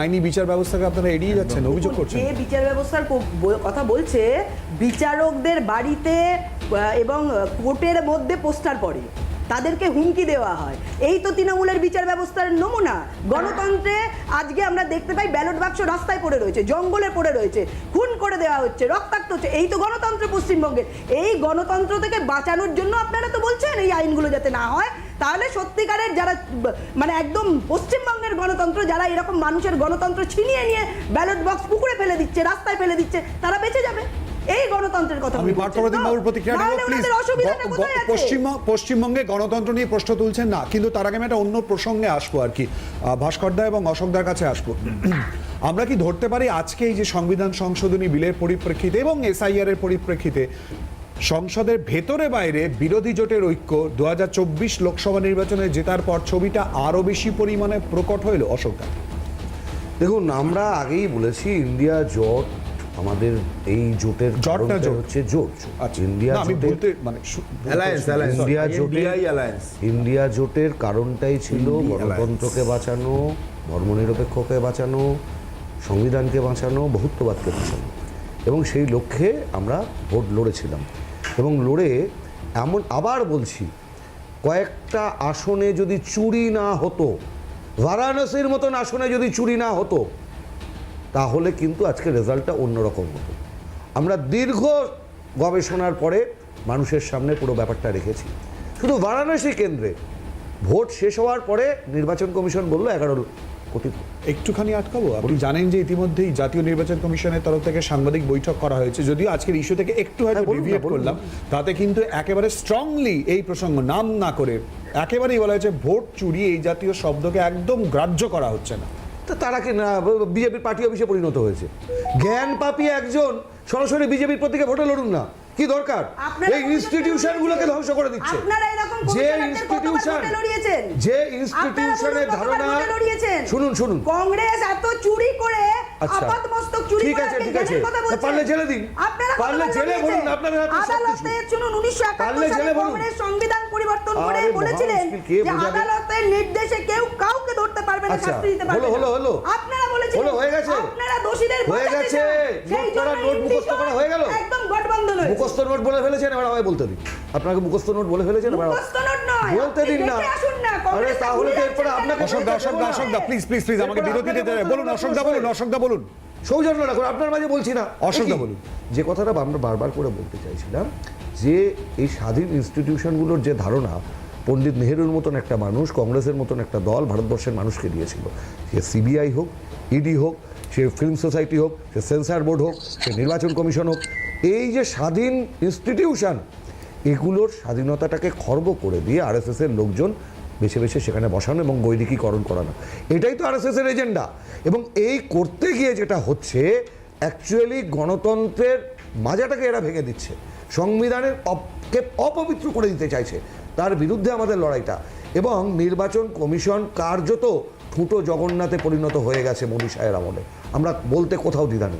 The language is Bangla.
আইনি বিচার ব্যবস্থাকে আপনারা এড়িয়ে যাচ্ছেন অভিযোগ করছেন। যে বিচার ব্যবস্থার কথা বলছে বিচারকদের বাড়িতে এবং কোর্টের মধ্যে পোস্টার পড়ে। তাদেরকে হুমকি দেওয়া হয়। এই তো তৃণমূলের বিচার ব্যবস্থার নমুনা। গণতন্ত্রে আজকে আমরা দেখতে পাই ব্যালট বাক্স রাস্তায় পড়ে রয়েছে জঙ্গলে পড়ে রয়েছে খুন করে দেওয়া হচ্ছে রক্তাক্ত হচ্ছে। এই তো গণতন্ত্র পশ্চিমবঙ্গের এই গণতন্ত্র থেকে বাঁচানোর জন্য আপনারা তো বলছেন এই আইনগুলো যাতে না হয়। তাহলে সত্যিকারের যারা মানে একদম পশ্চিমবঙ্গের গণতন্ত্র যারা এরকম মানুষের গণতন্ত্র ছিনিয়ে নিয়ে ব্যালট বক্স পুকুরে ফেলে দিচ্ছে রাস্তায় ফেলে দিচ্ছে তারা বেঁচে যাবে। এই গণতন্ত্রের কথা আমি পার্থপ্রতিম বাবুর পশ্চিমবঙ্গে গণতন্ত্র নিয়ে প্রশ্ন তুলছেন না কিন্তু তার আগে আমি একটা অন্য প্রসঙ্গে আসব আর কি। ভাস্করদা এবং অশোকদার কাছে আসব। আমরা কি ধরতে পারি আজকে এই যে সংবিধান সংশোধনী বিলের পরিপ্রেক্ষিতে এবং এসআইআর এর পরিপ্রেক্ষিতে সংসদের ভেতরে বাইরে বিরোধী জোটের ঐক্য। দু হাজার চব্বিশ লোকসভা নির্বাচনে জেতার পর ছবিটা আরও বেশি পরিমাণে প্রকট হইল অশোক দেখুন আমরা আগেই বলেছি ইন্ডিয়া জোট আমাদের এই জোটের জোট না কারণটা জোট? হচ্ছে জোট। আচ্ছা। ইন্ডিয়া জোটের মানে ইন্ডিয়া জোটের ইন্ডিয়া জোটের কারণটাই ছিল গণতন্ত্রকে বাঁচানো ধর্মনিরপেক্ষকে বাঁচানো সংবিধানকে বাঁচানো বহুত্ববাদকে বাঁচানো। এবং সেই লক্ষ্যে আমরা ভোট লড়েছিলাম। এবং লড়ে এমন আবার বলছি, কয়েকটা আসনে যদি চুরি না হতো, বারাণসীর মতন আসনে যদি চুরি না হতো, তাহলে কিন্তু আজকে রেজাল্টটা অন্যরকম হতো। আমরা দীর্ঘ গবেষণার পরে মানুষের সামনে পুরো ব্যাপারটা রেখেছি। শুধু বারাণসী কেন্দ্রে, ভোট শেষ হওয়ার পরে নির্বাচন কমিশন বলল, এগারো একটুখানি আটকাবো? আপনি জানেন যে ইতিমধ্যেই জাতীয় নির্বাচন কমিশনের তরফ থেকে সাংবাদিক বৈঠক করা হয়েছে। যদিও আজকের ইস্যু থেকে একটু হয়তো হ্যাঁ, ডিভিয়েট বলুন করলাম তাতে কিন্তু একেবারে স্ট্রংলি এই প্রসঙ্গ নাম না করে একেবারেই বলা হয়েছে ভোট চুরি এই জাতীয় শব্দকে একদম গ্রাহ্য করা হচ্ছে না। তো তারা কি না বিজেপির পার্টি অফিসে পরিণত হয়েছে? জ্ঞান পাপি একজন সরাসরি বিজেপির প্রতীকে ভোটে লড়ুন না। কি দরকার? এই ইনস্টিটিউশনগুলোকে ধ্বংস করে দিচ্ছে। যে ইনস্টিটিউশন যে ইনস্টিটিউশনের ধারণা লড়িয়েছেন? শুনুন শুনুন কংগ্রেস এত চুরি করে আচ্ছা। আপাত মস্তক চুরি ঠিক করে আছে, আপনি ঠিক আছে। কথা বলছেন। পারলে জেলে দিন। আপনারা পারলে জেলে লড়িয়েছেন? আপনার হাতে আদালতে শুনুন উনিশশো পারলে একাত্তর সালে কংগ্রেস সংবিধান পরিবর্তন করে বলেছিলেন যে আদালতের নির্দেশে কেউ কাউকে ধরতে পারবে না আচ্ছা, শাস্তি দিতে পারবে না। হলো, হলো। আপনারা বলেছিলেন হলো, হয়ে গেছে। আপনারা দোষীদের হয়ে গেছে। সেই জন্য নোট মুখস্থ করা হয়ে গেল? একদম মুখস্থ নোট বলে ফেলেছেন এবার আমায় বলতে দিন আপনাকে মুখস্থ নোট বলে ফেলেছেন এবার মুখস্থ নোট বলতে দিন না আরে তাহলে তো এরপরে আপনাকে? Ashokda Ashokda. Ashokda please please please আমাকে বিরতি দিতে বলুন অশোকদা বলুন। অশোকদা বলুন সৌজন্য রাখুন আপনার মাঝে বলছি না একই। বলুন। যে কথাটা আমরা বারবার করে বলতে চাইছিলাম যে এই স্বাধীন ইনস্টিটিউশনগুলোর যে ধারণা পণ্ডিত নেহেরুর মতন একটা মানুষ কংগ্রেসের মতন একটা দল ভারতবর্ষের মানুষকে দিয়েছিল সে সিবিআই হোক ইডি হোক সে ফিল্ম সোসাইটি হোক সে সেন্সার বোর্ড হোক সে নির্বাচন কমিশন হোক এই যে স্বাধীন ইনস্টিটিউশন এগুলোর স্বাধীনতাটাকে খর্ব করে দিয়ে আরএসএস এর লোকজন বেছে বেছে সেখানে বসানো এবং বৈদিকীকরণ করানো। এটাই তো আরএসএস এর এজেন্ডা। এবং এই করতে গিয়ে যেটা হচ্ছে অ্যাকচুয়ালি গণতন্ত্রের মাজাটাকে এরা ভেঙে দিচ্ছে। সংবিধানের অপ- কে অপবিত্র করে দিতে চাইছে। তার বিরুদ্ধে আমাদের লড়াইটা। এবং নির্বাচন কমিশন কার্যত ঠুটো জগন্নাথে পরিণত হয়ে গেছে সাহের আমলে। আমরা বলতে কোথাও দ্বিধা নেই।